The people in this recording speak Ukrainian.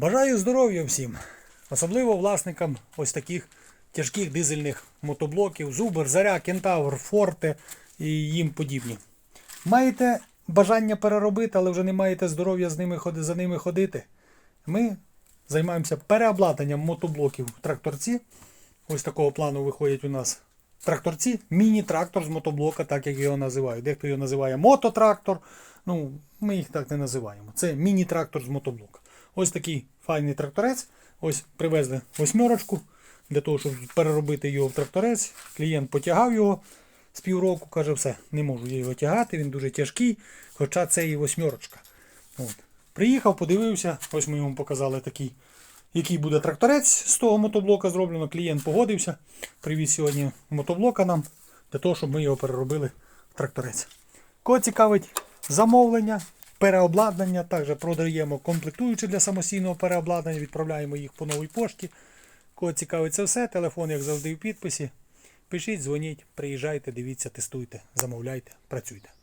Бажаю здоров'я всім, особливо власникам ось таких тяжких дизельних мотоблоків, Зубер, Заря, Кентавр, Форте і їм подібні. Маєте бажання переробити, але вже не маєте здоров'я з ними за ними ходити. Ми займаємося переобладнанням мотоблоків в тракторці. Ось такого плану виходять у нас тракторці. Міні-трактор з мотоблока, так як його називають. Дехто його називає мототрактор. Ну, ми їх так не називаємо. Це міні-трактор з мотоблока. Ось такий файний тракторець. Ось привезли восьмерочку для того, щоб переробити його в тракторець. Клієнт потягав його з півроку, каже, все, не можу я його тягати, він дуже тяжкий, хоча це і восьмерочка. От. Приїхав, подивився, ось ми йому показали такий, який буде тракторець з того мотоблока зроблено. Клієнт погодився, привіз сьогодні мотоблока нам для того, щоб ми його переробили в тракторець. Кого цікавить замовлення, переобладнання, також продаємо комплектуючі для самостійного переобладнання, відправляємо їх по новій пошті. Кого цікавить це все, телефон, як завжди, в підписі. Пишіть, дзвоніть, приїжджайте, дивіться, тестуйте, замовляйте, працюйте.